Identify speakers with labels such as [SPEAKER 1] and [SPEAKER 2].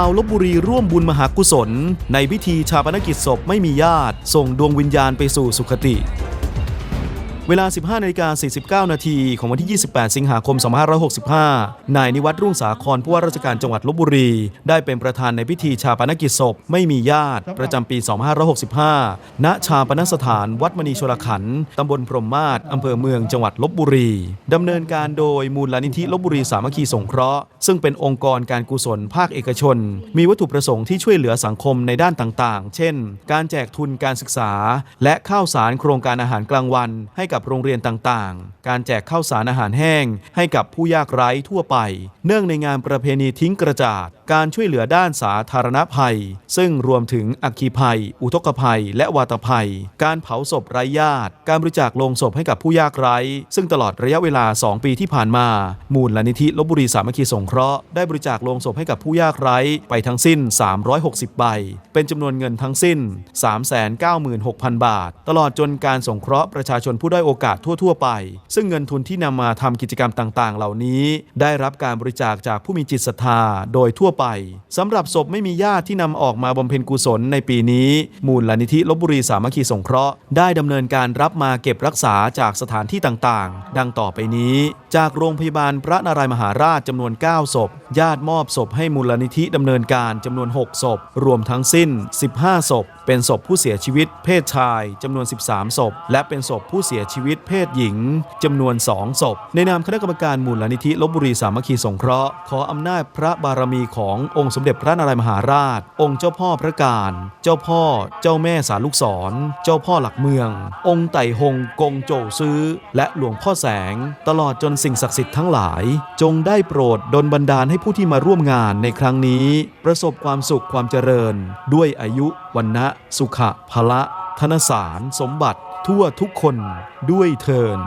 [SPEAKER 1] าวลบบุรีร่วมบุญมหากุศล ในพิธีชาปนกิจศพไม่มีญาติ ส่งดวงวิญญาณไปสู่สุคติ เวลา 15นาฬิกา49 นาทีของวันที่ 28 สิงหาคม 2565 นายนิวัตรรุ่งสาครผู้ว่าราชการจังหวัดลบบุรี ได้เป็นประธานในพิธีชาปนกิจศพไม่มีญาติประจำปี 2565 ณ ชาปนสถานวัดมณีชลขันธ์ตำบลพรมมาศอำเภอเมืองจังหวัดลบบุรี ดำเนินการโดยมูลนิธิลบบุรีสามัคคีสงเคราะห์ ซึ่งเป็นองค์กรการกุศลภาคเอกชน มีวัตถุประสงค์ที่ช่วยเหลือสังคมในด้านต่างๆ เช่น การแจกทุนการศึกษา และข้าวสารโครงการอาหารกลางวันให้กับโรงเรียนต่างๆ การแจกข้าวสารอาหารแห้ง ให้กับผู้ยากไร้ทั่วไป เนื่องในงานประเพณีทิ้งกระจาด การช่วยเหลือด้านสาธารณภัย ซึ่งรวมถึงอัคคีภัย อุทกภัย และวาตภัย การเผาศพไร้ญาติ การบริจาคลงศพให้กับผู้ยากไร้ ซึ่งตลอดระยะเวลา 2 ปีที่ผ่านมา มูลนิธิลบบุรีสามัคคีสงเคราะห์ได้บริจาคลงศพให้กับผู้ยากไร้ไปทั้งสิ้น 360 ใบ เป็นจำนวนเงินทั้งสิ้น 396,000 บาท ตลอดจนการสงเคราะห์ประชาชนผู้ได้อยโอกาสทั่ว ๆ ไป ซึ่งเงินทุนที่นำมาทำกิจกรรมต่างๆ เหล่านี้ ได้รับการบริจาคจากผู้มีจิตศรัทธาโดยทั่วไปสำหรับศพไม่มีญาติที่นำออกมาบำเพ็ญกุศลในปีนี้ มูลนิธิลบบุรีสามัคคีสงเคราะห์ได้ดำเนินการรับมาเก็บรักษาจากสถานที่ต่างๆ ดังต่อไปนี้ จากโรงพยาบาลพระนารายมหาราชจำนวน 9 ศพ ญาติมอบศพให้มูลนิธิดำเนินการจำนวน 6 ศพ รวมทั้งสิ้น 15 ศพเป็นศพผู้เสียชีวิตเพศชายจำนวน 13 ศพ และเป็นศพผู้เสียชีวิตเพศหญิงจำนวน 2 ศพ ในนามคณะกรรมการมูลนิธิลบบุรีสามัคคีสงเคราะห์ขออำนาจพระบารมีขององค์สมเด็จพระนารายมหาราช องค์เจ้าพ่อพระการ เจ้าพ่อ เจ้าแม่สารลูกศร เจ้าพ่อหลักเมือง องค์ไต่หงกงโจซื้อ และหลวงพ่อแสง ตลอดจนสิ่งศักดิ์สิทธิ์ทั้งหลาย จงได้โปรดดลบันดาลให้ผู้ที่มาร่วมงานในครั้งนี้ ประสบความสุขความเจริญ ด้วยอายุ วันนะสุขะพละ ธนสาร สมบัติทั่วทุกคนด้วยเทิน